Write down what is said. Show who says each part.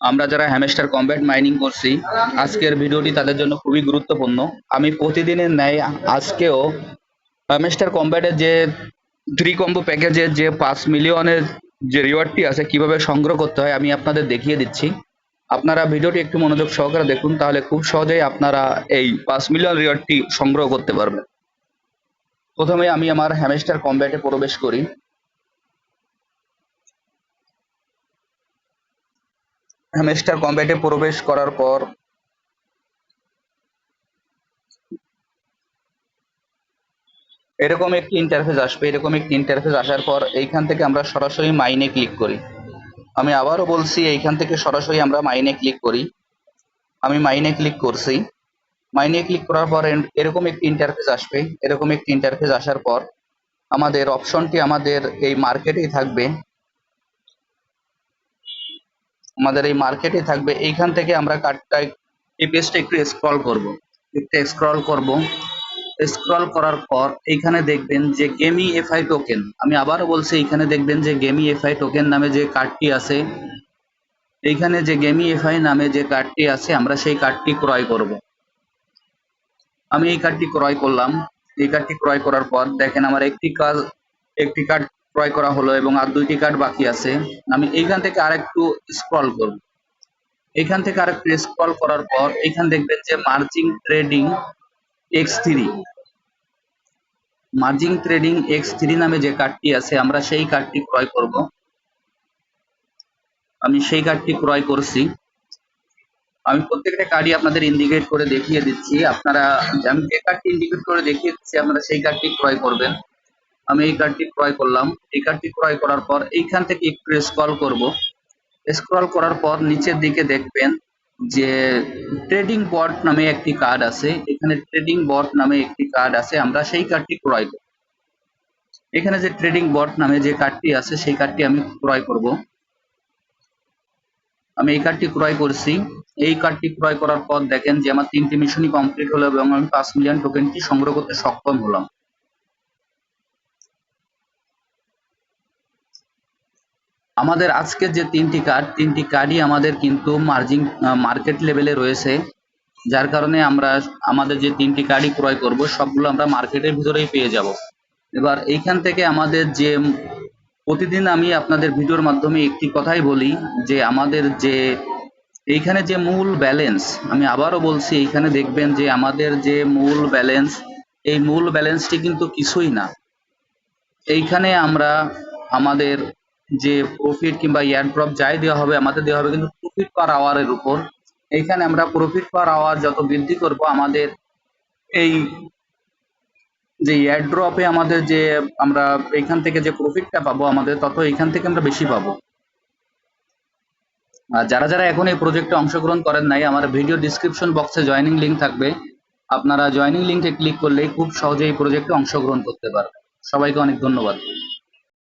Speaker 1: আমরা যারা hamster combat mining করছি, আজকের ভিডিওটি তাদের জন্য খুবই গুরুত্বপূর্ণ। আমি প্রতিদিনের ন্যায় আজকেও হ্যামস্টার কম্ব্যাটের যে থ্রি কম্বো প্যাকেজের যে পাঁচ মিলিয়নের যে রিওয়ার্ডটি আছে, কীভাবে সংগ্রহ করতে হয়, আমি আপনাদের দেখিয়ে দিচ্ছি। আপনারা ভিডিওটি একটু মনোযোগ সহকারে দেখুন, তাহলে খুব সহজেই আপনারা এই পাঁচ মিলিয়ন রিওয়ার্ডটি সংগ্রহ করতে পারবেন। প্রথমে আমি আমার হ্যামস্টার কম্ব্যাটে প্রবেশ করি। হ্যামস্টার কম্ব্যাটে প্রবেশ করার পর এরকম একটি ইন্টারফেস আসবে, এরকম একটি ইন্টারফেস আসার পর এইখান থেকে আমরা সরাসরি মাইনে ক্লিক করি। আমি আবারও বলছি, এইখান থেকে সরাসরি আমরা মাইনে ক্লিক করি। আমি মাইনে ক্লিক করছি। মাইনে ক্লিক করার পর এরকম একটি ইন্টারফেস আসবে। এরকম একটি ইন্টারফেস আসার পর আমাদের অপশনটি আমাদের এই মার্কেটেই থাকবে। আমাদের এই মার্কেটে থাকবে। এইখান থেকে আমরা কার্ডটা এই পেজটা একটু স্ক্রল করব। একটু স্ক্রল করব। স্ক্রল করার পর এইখানে দেখবেন যে গেমি এফআই টোকেন আমি আবারও বলছি এইখানে দেখবেন যে গেমি এফআই টোকেন নামে যে কার্ডটি আছে, এইখানে যে গেমি এফআই নামে যে কার্ডটি আছে, আমরা সেই কার্ডটি ক্রয় করব। আমি এই কার্ডটি ক্রয় করলাম। এই কার্ডটি ক্রয় করার পর দেখেন আমার একটি কাজ, একটি কার্ড ক্রয় করা হলো এবং আর দুইটি কার্ড বাকি আছে। আমি এইখান থেকে আরেকটু স্ক্রল করব। এখান থেকে আরেকটু স্ক্রল করার পর এখান দেখবেন যে merging trading X three merging trading X three নামে যে কার্ডটি আছে, আমরা সেই কার্ডটি ক্রয় করব। আমি সেই কার্ডটি ক্রয় করছি। আমি প্রত্যেকটা কার্ডই আপনাদের ইন্ডিকেট করে দেখিয়ে দিচ্ছি। আপনারা, আমি যে কার্ডটি ইন্ডিকেট করে দেখিয়ে দিচ্ছি, আপনারা সেই কার্ডটি ক্রয় করবেন। আমি এই কার্ডটি ক্রয় করলাম। এই কার্ডটি ক্রয় করার পর এইখান থেকে একটু স্ক্রল করব। স্ক্রল করার পর নিচের দিকে দেখবেন যে ট্রেডিং বট নামে একটি কার্ড আছে। এখানে ট্রেডিং বট নামে একটি কার্ড আছে। আমরা সেই কার্ডটি ক্রয় করব। এখানে যে ট্রেডিং বট নামে যে কার্ডটি আছে, সেই কার্ডটি আমি ক্রয় করব। আমি এই কার্ডটি ক্রয় করছি। এই কার্ডটি ক্রয় করার পর দেখেন যে আমার তিনটি মিশনই কমপ্লিট হলো এবং আমি পাঁচ মিলিয়ন টোকেনটি সংগ্রহ করতে সক্ষম হলাম। আমাদের আজকের যে তিনটি কার্ড তিনটি কার্ডই আমাদের কিন্তু মার্জিন মার্কেট লেভেলে রয়েছে। যার কারণে আমরা আমাদের যে তিনটি কার্ডই ক্রয় করব, সবগুলো আমরা মার্কেটের ভিতরেই পেয়ে যাব। এবার এইখান থেকে আমাদের যে প্রতিদিন আমি আপনাদের ভিডিওর মাধ্যমে একটি কথাই বলি, যে আমাদের যে এইখানে যে মূল ব্যালেন্স আমি আবারও বলছি, এইখানে দেখবেন যে আমাদের যে মূল ব্যালেন্স এই মূল ব্যালেন্সটি কিন্তু কিছুই না। এইখানে আমরা আমাদের যে প্রফিট কিংবা এয়ার ড্রপ যাই দেওয়া হবে, আমাদের দেওয়া হবে, কিন্তু প্রফিট পার আওয়ারের উপর। এইখানে আমরা প্রফিট পার আওয়ার যত বৃদ্ধি করব, আমাদের এই যে এয়ার ড্রপে আমাদের যে আমরা এইখান থেকে যে প্রফিটটা পাবো আমাদের, তত এইখান থেকে আমরা বেশি পাবো। আর যারা যারা এখন এই প্রজেক্টে অংশগ্রহণ করেন নাই, আমার ভিডিও ডিসক্রিপশন বক্সে জয়েনিং লিংক থাকবে। আপনারা জয়েনিং লিংকে ক্লিক করলেই খুব সহজে এই প্রজেক্টে অংশগ্রহণ করতে পারবেন। সবাইকে অনেক ধন্যবাদ।